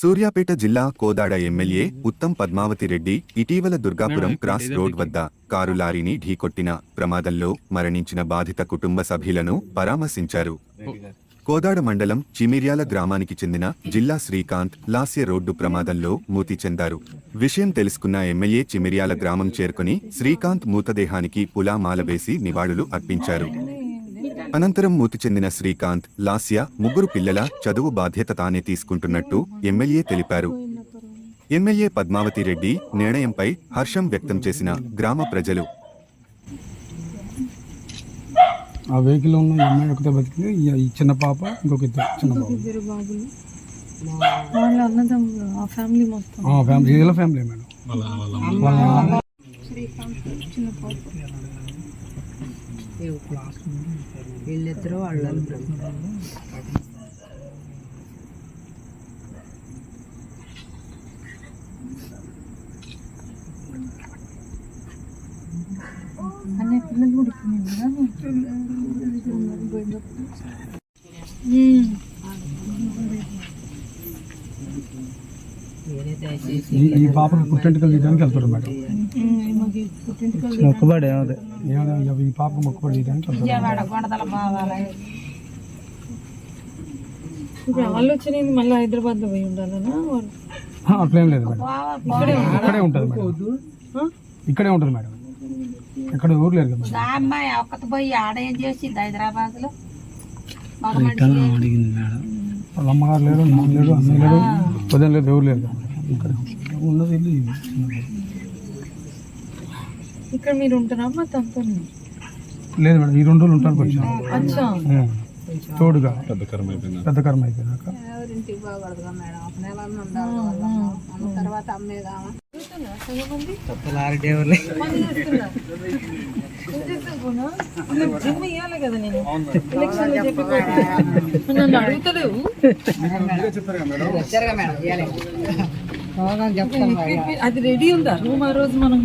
సూర్యాపేట జిల్లా కోదాడ ఎమ్మెల్యే ఉత్తమ్ పద్మావతి రెడ్డి ఇటీవల Durgapuram cross road వద్ద కారు లారీని ఢీకొట్టిన ప్రమాదంలో మరణించిన బాధిత కుటుంబ సభ్యులను పరామర్శించారు. కోదాడ మండలం చిమిర్యాల గ్రామానికి చెందిన జిల్లా శ్రీకాంత్ లాస్య రోడ్డు ప్రమాదంలో మృతి చెందారు. విషయం తెలుసుకున్న ఎమ్మెల్యే చిమిర్యాల గ్రామం చేరుకుని శ్రీకాంత్ మృతదేహానికి పులామాల వేసి నివాళులు అర్పించారు. అనంతరం మృతి చెందిన శ్రీకాంత్ లాస్య ముగ్గురు పిల్లల చదువు బాధ్యత తానే తీసుకుంటున్నట్టు ఎమ్మెల్యే తెలిపారు. ఎమ్మెల్యే పద్మావతి రెడ్డి నిర్ణయంపై హర్షం వ్యక్తం చేసిన గ్రామ ప్రజలు. ఆ వెహికల్ ఉన్న అమ్మాయి ఒకటే బతికింది. ఈ- చిన్న పాప ఇంకొక ఇద్దరు చిన్న పాప ఇద్దరు బాబులు. వాళ్ళ అన్నదమ్ములు ఆ ఫ్యామిలీ మొత్తం. ఆ, ఫ్యామిలీ ఇలా ఫ్యామిలీ మేడం. చిన్న పాప. వీళ్ళిద్దరూ వాళ్ళు అనే పిల్లలు కూడా ఇక్కడ నేనే దయచేసి ఈ ఈ పాపకు పుట్టెంటుకలు తీయడానికి వెళ్తారు మేడం. మొక్కుబడి ఈ పాపకు మొక్కుబడి తీయడానికి ఇప్పుడు ఆలోచన ఏంది మళ్ళీ హైదరాబాద్లో పోయి ఉండాలనా అట్లేం లేదు మేడం. ఇక్కడే ఉంటుంది మేడం. ఇక్కడే ఉంటుంది మేడం. ఎక్కడ ఊరు లేదు మేడం. అమ్మాయి ఒక్కత పోయి ఆడ ఏం చేసింది హైదరాబాద్లో వాళ్ళ అమ్మగారు లేరు నాన్న లేడు అన్న లేడు ఉదయం లేదు ఎవరు లేదు. ఉన్నది ఇల్లు. ఇక్కడ మీరు ఉంటారా మా తనతో లేదు మేడం ఈ రెండు రోజులు ఉంటానికి వచ్చాను అచ్చా. ఉం. తోడుగా. పెద్ద కర్మ అయిపోయినాక పెద్ద కర్మ అయిపోయినాక. జిమ్ ఇవ్వాలి కదా నేను ఎలక్షన్ నన్ను అడుగుతలేవు. అది రెడీ ఉందా? రూమ్ ఆ రోజు మనం